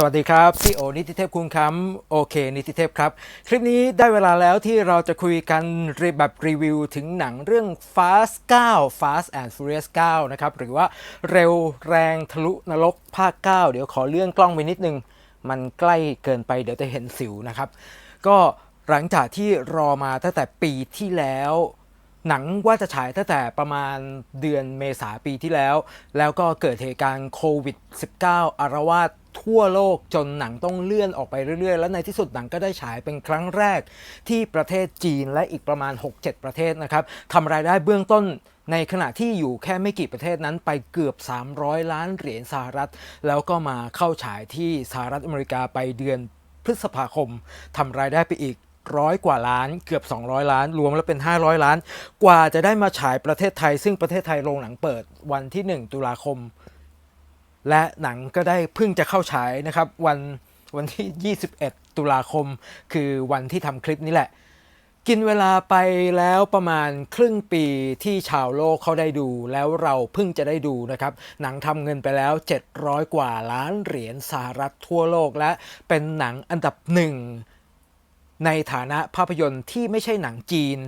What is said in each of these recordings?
สวัสดีครับพี่โอนิติเทพคุณคำโอเคนิติเทพครับ คลิปนี้ได้เวลาแล้วที่เราจะคุยกันแบบรีวิวถึงหนังเรื่อง Fast 9 Fast and Furious 9 นะครับ หรือว่าเร็วแรงทะลุนรกภาค 9 เดี๋ยวขอเลื่อนกล้องไปนิดนึง มันใกล้เกินไปเดี๋ยวจะเห็นสิวนะครับ ก็หลังจากที่รอมาตั้งแต่ปีที่แล้วหนังว่าจะฉายตั้งแต่ประมาณเดือนเมษาปีที่แล้ว แล้วก็เกิดเหตุการณ์โควิด -19 อารวาส ทั่วโลกจนหนังต้องเลื่อนออกไปเรื่อยๆ และในที่สุดหนังก็ได้ฉายเป็นครั้งแรกที่ประเทศจีนและอีกประมาณ 6-7 ประเทศนะครับทำรายได้เบื้องต้นในขณะที่อยู่แค่ไม่กี่ประเทศนั้นไปเกือบ 300 ล้านเหรียญสหรัฐ แล้วก็มาเข้าฉายที่สหรัฐอเมริกาไปเดือนพฤษภาคมทำรายได้ไปอีกร้อยกว่าล้านเกือบ 200 ล้าน รวมแล้วเป็น 500 ล้าน กว่าจะได้มาฉายประเทศไทย ซึ่งประเทศไทยโรงหนังเปิดวันที่ 1 ตุลาคม และหนังก็ได้เพิ่งจะเข้าฉายนะครับ วันวันที่ 21 ตุลาคม คือวันที่ทำคลิปนี้แหละ กินเวลาไปแล้วประมาณครึ่งปีที่ชาวโลกเขาได้ดู แล้วเราเพิ่งจะได้ดูนะครับ หนังทำเงินไปแล้ว 700 กว่าล้านเหรียญสหรัฐทั่วโลกและเป็นหนังอันดับหนึ่งในฐานะภาพยนตร์ที่ไม่ใช่หนังจีน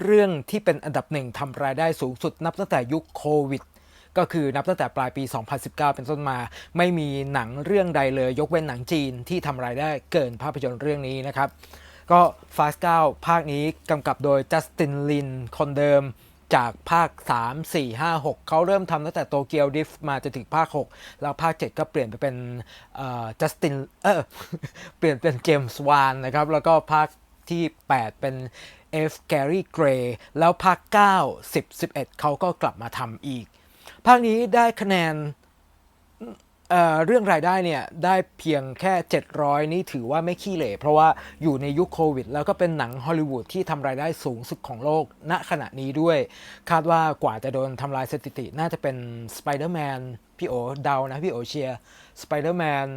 เรื่องที่เป็นอันดับหนึ่งทำรายได้สูงสุดนับตั้งแต่ยุคโควิด ก็คือนับตั้งแต่ปลายปี 2019 เป็นต้นมา ไม่มีหนังเรื่องใดเลย ยกเว้นหนังจีนที่ทำรายได้เกินภาพยนตร์เรื่องนี้นะครับ ก็ Fast 9 ภาคนี้กำกับโดยจัสตินลินคนเดิมจากภาค 3 4 5 6 เขาเริ่มทำตั้งแต่โตเกียวดิฟมาจนถึงภาค 6 แล้วภาค 7 ก็เปลี่ยนไปเป็นจัสตินเออเปลี่ยนเป็นเจมส์วานนะครับ แล้วก็ภาคที่ 8 เป็น F. Gary Gray แล้วภาค 9 10 11 เขาก็กลับมาทำอีก ภาคนี้ได้คะแนนเเรื่องรายได้เนี่ยได้เพียงแค่ 700 นี่ถือว่าไม่ขี้เหร่เพราะว่าอยู่ในยุคโควิด แล้วก็เป็นหนังฮอลลีวูดที่ทำรายได้สูงสุดของโลกณขณะนี้ด้วย คาดว่ากว่าจะโดนทำลายสถิติน่าจะเป็น Spider-Man พี่โอเดานะพี่โอเชียร์ Spider-Man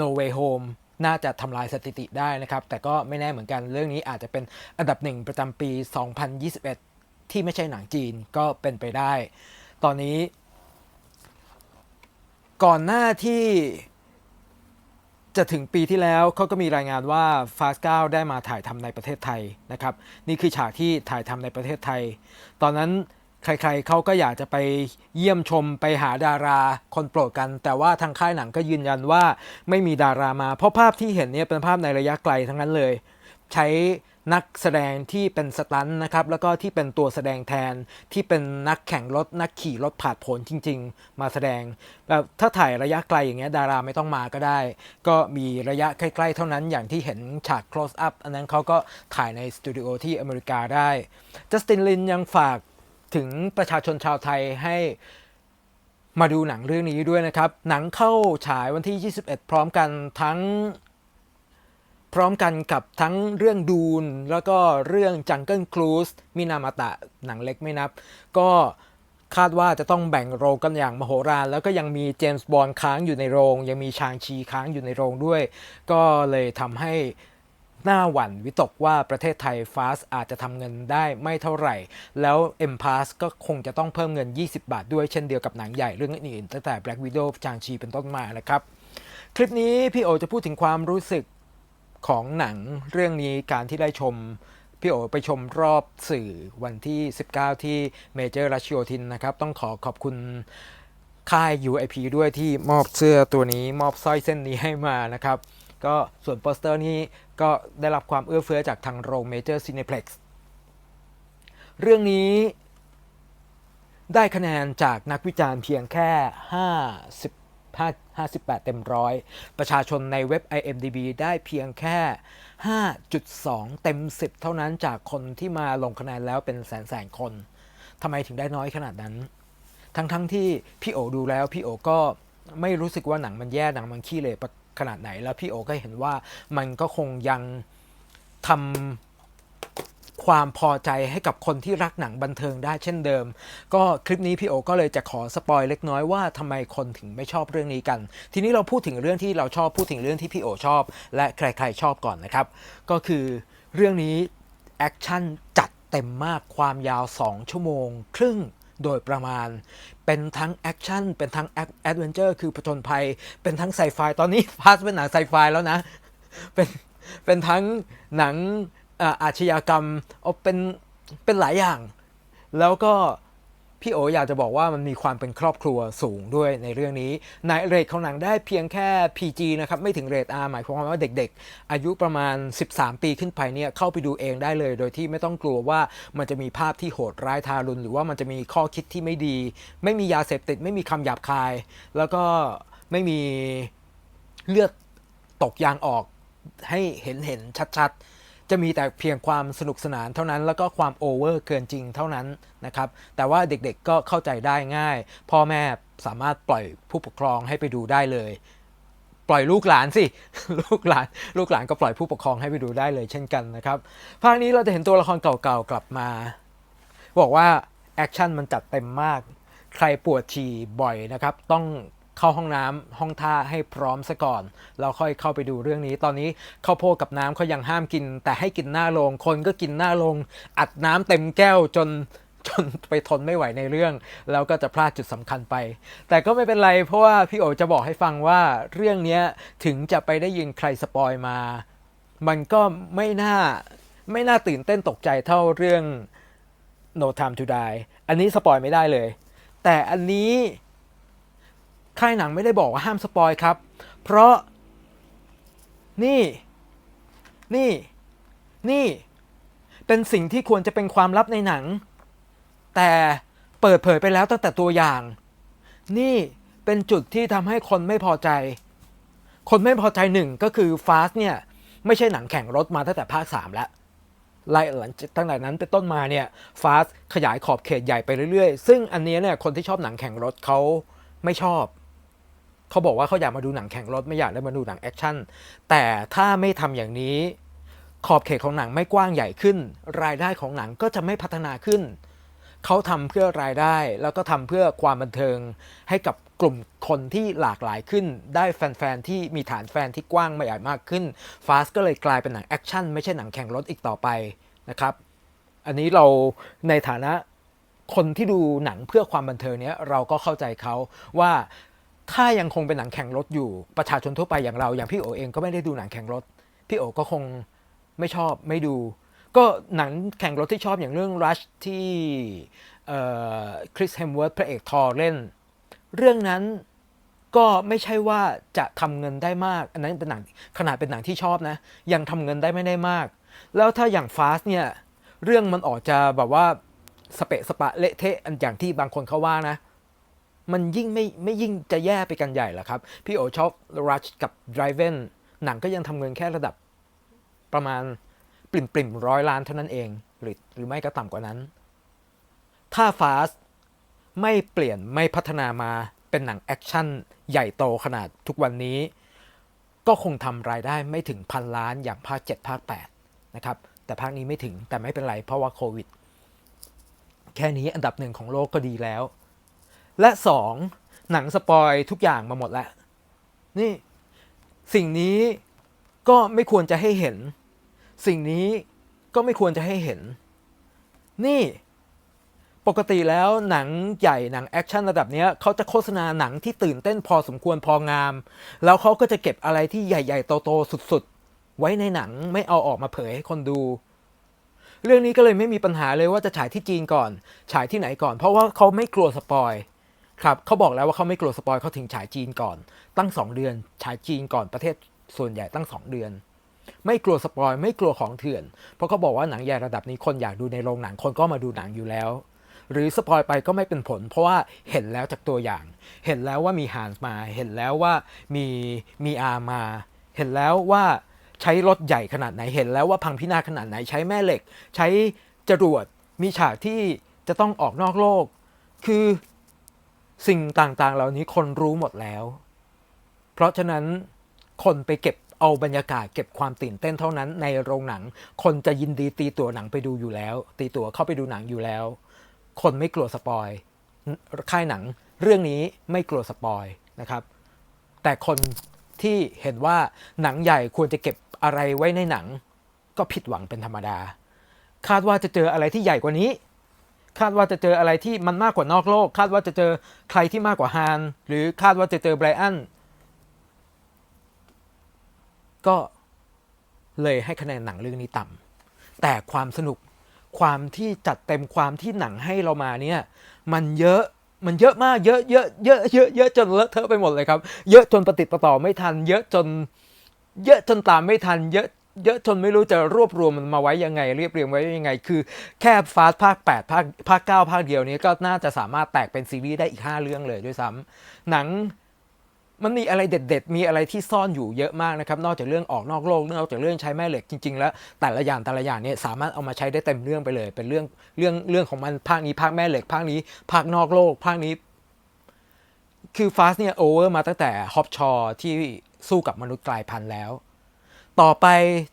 No Way Home น่าจะทำลายสถิติได้นะครับ แต่ก็ไม่แน่เหมือนกันเรื่องนี้อาจจะเป็นอันดับหนึ่งประจำปี 2021 ที่ไม่ใช่หนังจีนก็เป็นไปได้ ตอนนี้ ก่อนหน้าที่จะถึงปีที่แล้วเขาก็มีรายงานว่า Fast 9 ได้มาถ่ายทำในประเทศไทยนะครับ นี่คือฉากที่ถ่ายทำในประเทศไทย ตอนนั้นใครๆเขาก็อยากจะไปเยี่ยมชมไปหาดาราคนโปรดกัน แต่ว่าทางค่ายหนังก็ยืนยันว่าไม่มีดารามา เพราะภาพที่เห็นเนี่ยเป็นภาพในระยะไกลทั้งนั้นเลย ใช้ นักแสดงที่เป็นสตันนะครับแล้วก็ที่เป็นตัวแสดงแทนที่เป็นนักแข่งรถนักขี่รถผ่านผลจริง ๆ มาแสดงแบบถ้าถ่ายระยะไกลอย่างเงี้ยดาราไม่ต้องมาก็ได้ ก็มีระยะใกล้ๆเท่านั้นอย่างที่เห็นฉาก close up อันนั้นเขาก็ถ่ายในสตูดิโอที่อเมริกาได้จัสตินลินยังฝากถึงประชาชนชาวไทยให้มาดูหนังเรื่องนี้ด้วยนะครับ หนังเข้าฉายวันที่ 21 พร้อมกันทั้ง พร้อมกันกับทั้งเรื่องดูน แล้วก็เรื่อง Jungle Cruise มินามาตะหนังเล็กไม่นับ ก็คาดว่าจะต้องแบ่งโรงกันอย่างมโหฬารแล้วก็ยังมีเจมส์บอนด์ค้างอยู่ในโรง ยังมีชางชีค้างอยู่ในโรงด้วย ก็เลยทำให้หน้าหวั่นวิตกว่าประเทศไทยฟาสอาจจะทำเงินได้ไม่เท่าไหร่ แล้ว m p a s ก็คงจะต้องเพิ่มเงิน 20 บาทด้วยเช่นเดียวกับหนังใหญ่เรื่องอื่นตั้งแต่ Black Widow ชางชีเป็นต้นมานะครับ คลิปนี้พี่โอจะพูดถึงความรู้สึก ของหนังเรื่องนี้การที่ได้ชม พี่โอไปชมรอบสื่อวันที่ 19 ที่เมเจอร์รัชโยธินนะครับ ต้องขอขอบคุณค่าย UIP ด้วยที่มอบเสื้อตัวนี้มอบสร้อยเส้นนี้ให้มานะครับ ก็ส่วนโปสเตอร์นี้ก็ได้รับความเอื้อเฟื้อจากทางโรงเมเจอร์ซีเนเพล็กซ์เรื่องนี้ได้คะแนนจากนักวิจารณ์เพียงแค่50 58 เต็มร้อยประชาชนในเว็บ IMDB ได้เพียงแค่ 5.2 เต็ม 10 เท่านั้นจากคนที่มาลงคะแนนแล้วเป็นแสนแสนคนทำไมถึงได้น้อยขนาดนั้น ทั้งทั้งที่พี่โอดูแล้วพี่โอก็ไม่รู้สึกว่าหนังมันแย่หนังมันขี้เหร่ขนาดไหน แล้วพี่โอก็เห็นว่ามันก็คงยังทำ ความพอใจให้กับคนที่รักหนังบันเทิงได้เช่นเดิม ก็คลิปนี้พี่โอก็เลยจะขอสปอยเล็กน้อยว่าทำไมคนถึงไม่ชอบเรื่องนี้กัน ทีนี้เราพูดถึงเรื่องที่เราชอบพูดถึงเรื่องที่พี่โอชอบ และใครๆชอบก่อนนะครับ ก็คือเรื่องนี้แอคชั่นจัดเต็มมากความยาว 2 ชั่วโมง ครึ่งโดยประมาณ เป็นทั้งแอคชั่น เป็นทั้งแอดเวนเจอร์คือผจญภัย เป็นทั้งไซไฟ ตอนนี้พาสเป็นหนังไซไฟแล้วนะ เป็น เป็นทั้งหนัง อาอาชญากรรมเอาเป็นเป็นหลายอย่าง แล้วก็พี่โออยากจะบอกว่ามันมีความเป็นครอบครัวสูงด้วยในเรื่องนี้ในเรทของหนังได้เพียงแค่ PG นะครับ ไม่ถึงเรท R หมายความว่าเด็กๆ อายุประมาณ 13 ปีขึ้นไปเนี่ย เข้าไปดูเองได้เลย โดยที่ไม่ต้องกลัวว่ามันจะมีภาพที่โหดร้ายทารุณ หรือว่ามันจะมีข้อคิดที่ไม่ดี ไม่มียาเสพติด ไม่มีคำหยาบคาย แล้วก็ไม่มีเลือดตกยางออกให้เห็นเห็นชัดๆ จะมีแต่เพียงความสนุกสนานเท่านั้น แล้วก็ความโอเวอร์เกินจริงเท่านั้นนะครับ แต่ว่าเด็กๆก็เข้าใจได้ง่าย พ่อแม่สามารถปล่อยผู้ปกครองให้ไปดูได้เลย ปล่อยลูกหลานสิ ลูกหลานลูกหลานก็ปล่อยผู้ปกครองให้ไปดูได้เลยเช่นกันนะครับ ภาคนี้เราจะเห็นตัวละครเก่าๆกลับมา บอกว่าแอคชั่นมันจัดเต็มมาก ใครปวดฉี่บ่อยนะครับ ต้อง เข้าห้องน้ำห้องท่าให้พร้อมซะก่อนแล้วค่อยเข้าไปดูเรื่องนี้ ตอนนี้ข้าวโพดกับน้ำเขายังห้ามกิน แต่ให้กินหน้าโรงคนก็กินหน้าโรงอัดน้ำเต็มแก้วจนจนไปทนไม่ไหวในเรื่อง แล้วก็จะพลาดจุดสำคัญไป แต่ก็ไม่เป็นไรเพราะว่าพี่โอจะบอกให้ฟังว่าเรื่องนี้ถึงจะไปได้ยินใครสปอยมา มันก็ไม่น่าไม่น่าตื่นเต้นตกใจเท่าเรื่อง No Time to Die อันนี้สปอยไม่ได้เลย แต่อันนี้ ค่ายหนังไม่ได้บอกว่าห้ามสปอยครับ เพราะนี่ นี่ นี่ เป็นสิ่งที่ควรจะเป็นความลับในหนัง แต่เปิดเผยไปแล้วตั้งแต่ตัวอย่าง นี่เป็นจุดที่ทำให้คนไม่พอใจ คนไม่พอใจหนึ่งก็คือ Fast เนี่ย ไม่ใช่หนังแข่งรถมาตั้งแต่ภาค 3 แล้วไล่หลังตั้งแต่นั้นเป็นต้นมาเนี่ยฟาสขยายขอบเขตใหญ่ไปเรื่อยๆ ซึ่งอันนี้เนี่ยคนที่ชอบหนังแข่งรถเขาไม่ชอบ เขาบอกว่าเขาอยากมาดูหนังแข่งรถไม่อยากได้มาดูหนังแอคชั่นแต่ถ้าไม่ทำอย่างนี้ขอบเขตของหนังไม่กว้างใหญ่ขึ้น รายได้ของหนังก็จะไม่พัฒนาขึ้น เขาทำเพื่อรายได้แล้วก็ทำเพื่อความบันเทิงให้กับกลุ่มคนที่หลากหลายขึ้น ได้แฟนๆที่มีฐานแฟนที่กว้างใหญ่มากขึ้นฟาสก็เลยกลายเป็นหนังแอคชั่นไม่ใช่หนังแข่งรถอีกต่อไปนะครับ อันนี้เราในฐานะคนที่ดูหนังเพื่อความบันเทิงเนี้ยเราก็เข้าใจเขาว่า ถ้ายังคงเป็นหนังแข่งรถอยู่ประชาชนทั่วไปอย่างเราอย่างพี่โอเองก็ไม่ได้ดูหนังแข่งรถ พี่โอก็คงไม่ชอบไม่ดู ก็หนังแข่งรถที่ชอบอย่างเรื่อง Rush ที่คริสเฮมเวิร์ธพระเอกทอร์เล่น เรื่องนั้นก็ไม่ใช่ว่าจะทำเงินได้มาก อันนั้นเป็นหนังขนาดเป็นหนังที่ชอบนะ ยังทำเงินได้ไม่ได้มาก แล้วถ้าอย่างฟาสเนี่ยเรื่องมันออกจะแบบว่าสเปะสปะเละเทะอันอย่างที่บางคนเขาว่านะ มันยิ่งไม่ไม่ยิ่งจะแย่ไปกันใหญ่หรอครับ พี่โอชอบ Rush กับ Driven หนังก็ยังทำเงินแค่ระดับประมาณปริ่มปริมร้อยล้านเท่านั้นเอง หรือหรือไม่ก็ต่ำกว่านั้น ถ้า Fast ไม่เปลี่ยนไม่พัฒนามาเป็นหนังแอคชั่นใหญ่โตขนาดทุกวันนี้ ก็คงทำรายได้ไม่ถึงพันล้านอย่างภาค 7 ภาค 8 นะครับ แต่ภาคนี้ไม่ถึงแต่ไม่เป็นไรเพราะว่าโควิด แค่นี้อันดับหนึ่งของโลกก็ดีแล้ว และสองหนังสปอยทุกอย่างมาหมดแล้ว นี่สิ่งนี้ก็ไม่ควรจะให้เห็น สิ่งนี้ก็ไม่ควรจะให้เห็น นี่ปกติแล้วหนังใหญ่หนังแอคชั่นระดับเนี้ยเขาจะโฆษณาหนังที่ตื่นเต้นพอสมควรพองาม แล้วเขาก็จะเก็บอะไรที่ใหญ่ ๆ โต ๆ สุด ๆ ไว้ในหนังไม่เอาออกมาเผยให้คนดู เรื่องนี้ก็เลยไม่มีปัญหาเลยว่าจะฉายที่จีนก่อน ฉายที่ไหนก่อน เพราะว่าเขาไม่กลัวสปอย ครับเขาบอกแล้วว่าเขาไม่กลัวสปอยเขาถึงฉายจีนก่อน ตั้ง 2 เดือนฉายจีนก่อนประเทศส่วนใหญ่ตั้ง 2 เดือน ไม่กลัวสปอยไม่กลัวของเถื่อน เพราะเขาบอกว่าหนังใหญ่ระดับนี้คนอยากดูในโรงหนังคนก็มาดูหนังอยู่แล้ว หรือสปอยไปก็ไม่เป็นผล เพราะว่าเห็นแล้วจากตัวอย่าง เห็นแล้วว่ามีฮานมาเห็นแล้วว่ามีมีอามา เห็นแล้วว่าใช้รถใหญ่ขนาดไหนเห็นแล้วว่าพังพินาศขนาดไหนใช้แม่เหล็ก ใช้จรวดมีฉากที่จะต้องออกนอกโลก คือ สิ่งต่างๆ เหล่านี้คนรู้หมดแล้ว เพราะฉะนั้นคนไปเก็บเอาบรรยากาศเก็บความตื่นเต้นเท่านั้นในโรงหนัง คนจะยินดีตีตั๋วหนังไปดูอยู่แล้ว ตีตั๋วเข้าไปดูหนังอยู่แล้ว คนไม่กลัวสปอยค่ายหนังเรื่องนี้ไม่กลัวสปอยนะครับ แต่คนที่เห็นว่าหนังใหญ่ควรจะเก็บอะไรไว้ในหนัง ก็ผิดหวังเป็นธรรมดา คาดว่าจะเจออะไรที่ใหญ่กว่านี้ คาดว่าจะเจออะไรที่มันมากกว่านอกโลก คาดว่าจะเจอใครที่มากกว่าฮานหรือคาดว่าจะเจอไบรอันก็เลยให้คะแนนหนังเรื่องนี้ต่ำแต่ความสนุกความที่จัดเต็มความที่หนังให้เรามาเนี่ยมันเยอะมันเยอะมากเยอะเยอะเยอะเยอะเยอะจนเลอะเทอะไปหมดเลยครับ เยอะจนประติดประต่อไม่ทัน เยอะจน เยอะจนตามไม่ทัน เยอะ เยอะจนไม่รู้จะรวบรวมมันมาไว้ยังไง เรียบเรียงไว้ยังไง คือแค่ฟาสภาค 8 ภาคภาค 9 ภาคเดียวนี้ก็น่าจะสามารถแตกเป็นซีรีส์ได้อีก 5 เรื่องเลยด้วยซ้ำหนังมันมีอะไรเด็ด ๆ มีอะไรที่ซ่อนอยู่เยอะมากนะครับ นอกจากเรื่องออกนอกโลกนอกจากเรื่องใช้แม่เหล็กจริง ๆ แล้ว แต่ละอย่างแต่ละอย่างเนี่ยสามารถเอามาใช้ได้เต็มเรื่องไปเลย เป็นเรื่องเรื่องเรื่องของมันภาคนี้ภาคแม่เหล็กภาคนี้ภาคนอกโลกภาคนี้ คือฟาสเนี่ยโอเวอร์มาตั้งแต่ฮอปชอที่สู้กับมนุษย์กลายพันธุ์แล้ว ต่อไป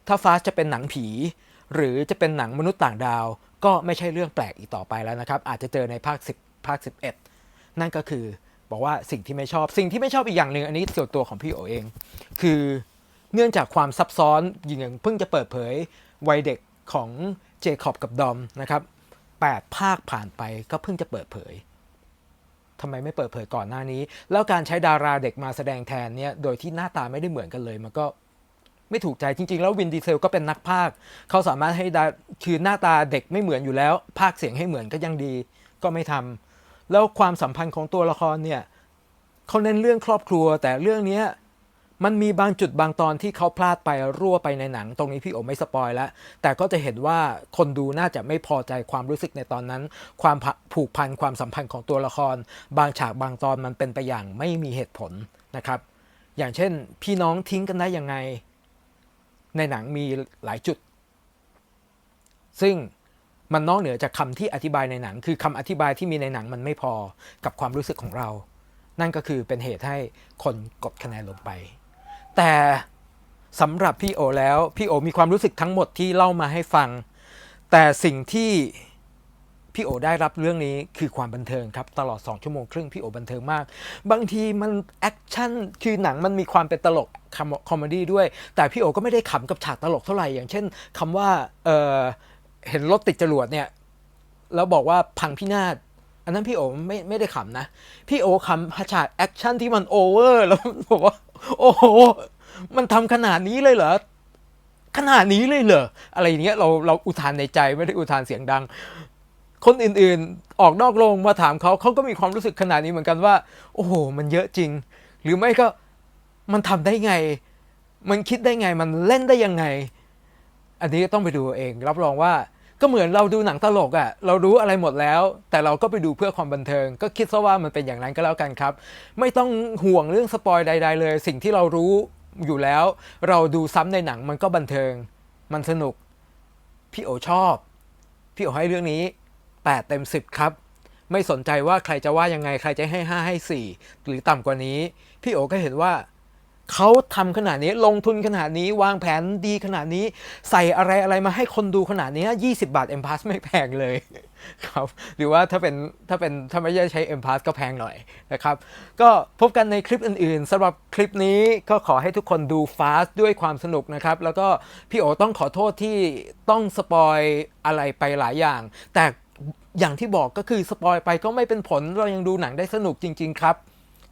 ถ้าฟาสจะเป็นหนังผี หรือจะเป็นหนังมนุษย์ต่างดาว ก็ไม่ใช่เรื่องแปลกอีกต่อไปแล้วนะครับ อาจจะเจอในภาค 10 ภาค 11 นั่นก็คือบอกว่าสิ่งที่ไม่ชอบสิ่งที่ไม่ชอบอีกอย่างหนึ่งอันนี้ส่วนตัวของพี่โอเอง คือเนื่องจากความซับซ้อนอย่างเพิ่งจะเปิดเผยวัยเด็กของเจคอบกับดอมนะครับ8ภาคผ่านไปก็เพิ่งจะเปิดเผยทำไมไม่เปิดเผยก่อนหน้านี้ แล้วการใช้ดาราเด็กมาแสดงแทนเนี่ยโดยที่หน้าตาไม่ได้เหมือนกันเลย มันก็ ไม่ถูกใจจริง ๆ แล้ววินดีเซลก็เป็นนักพากย์เขาสามารถให้ดาคือหน้าตาเด็กไม่เหมือนอยู่แล้วพากเสียงให้เหมือนก็ยังดีก็ไม่ทำแล้วความสัมพันธ์ของตัวละครเนี่ยเขาเน้นเรื่องครอบครัว แต่เรื่องนี้มันมีบางจุดบางตอนที่เขาพลาดไปรั่วไปในหนัง ตรงนี้พี่โอไม่สปอยแล้ว แต่ก็จะเห็นว่าคนดูน่าจะไม่พอใจความรู้สึกในตอนนั้น ความผูกพันความสัมพันธ์ของตัวละคร บางฉากบางตอนมันเป็นไปอย่างไม่มีเหตุผลนะครับ อย่างเช่น พี่น้องทิ้งกันได้ยังไง ในหนังมีหลายจุด ซึ่งมันนอกเหนือจากคำที่อธิบายในหนัง คือคำอธิบายที่มีในหนังมันไม่พอกับความรู้สึกของเรา นั่นก็คือเป็นเหตุให้คนกดคะแนนลงไป แต่สำหรับพี่โอแล้ว พี่โอมีความรู้สึกทั้งหมดที่เล่ามาให้ฟัง แต่สิ่งที่ พี่โอได้รับเรื่องนี้คือความบันเทิงครับ ตลอด 2 ชั่วโมงครึ่งพี่โอบันเทิงมาก บางทีมันแอคชั่นคือหนังมันมีความเป็นตลกคอมเมดี้ด้วย แต่พี่โอก็ไม่ได้ขำกับฉากตลกเท่าไหร่ อย่างเช่นคำว่าเออเห็นรถติดจรวดเนี่ยแล้วบอกว่าพังพินาศอันนั้นพี่โอไม่ไม่ได้ขำนะ พี่โอขำฉากแอคชั่นที่มันโอเวอร์แล้วบอกว่า โอ้โห มันทำขนาดนี้เลยเหรอขนาดนี้เลยเหรออะไรอย่างเงี้ยเราเราอุทานในใจไม่ได้อุทานเสียงดัง คนอื่นๆ ออกนอกโรงมาถามเขาเขาก็มีความรู้สึกขนาดนี้เหมือนกันว่า โอ้โห มันเยอะจริง หรือไม่ก็มันทำได้ไง มันคิดได้ไงมันเล่นได้ยังไง อันนี้ต้องไปดูเอง รับรองว่าก็เหมือนเราดูหนังตลกอะ่ะ เรารู้อะไรหมดแล้ว แต่เราก็ไปดูเพื่อความบันเทิง ก็คิดซะว่ามันเป็นอย่างนั้นก็แล้วกันครับ ไม่ต้องห่วงเรื่องสปอยใด ๆ เลย สิ่งที่เรารู้อยู่แล้ว เราดูซ้ำในหนังมันก็บันเทิง มันสนุก พี่โอชอบ พี่โอให้เรื่องนี้ 8 เต็ม 10 ครับ ไม่สนใจว่าใครจะว่ายังไงใครจะให้ 5 ให้ 4 หรือต่ำกว่านี้ พี่โอก็เห็นว่าเขาทำขนาดนี้ลงทุนขนาดนี้วางแผนดีขนาดนี้ ใส่อะไรอะไรมาให้คนดูขนาดนี้ 20 บาท M Pass ไม่แพงเลยครับหรือว่าถ้าเป็นถ้าเป็นถ้าไม่ได้ใช้ M Pass ก็แพงหน่อยนะครับ ก็พบกันในคลิปอื่นๆสำหรับคลิปนี้ก็ขอให้ทุกคนดู Fast ด้วยความสนุกนะครับ แล้วก็พี่โอต้องขอโทษที่ต้องสปอยอะไรไปหลายอย่าง แต่ อย่างที่บอกก็คือสปอยไปก็ไม่เป็นผลเรายังดูหนังได้สนุกจริง ๆ ครับ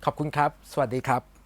ขอบคุณครับ สวัสดีครับ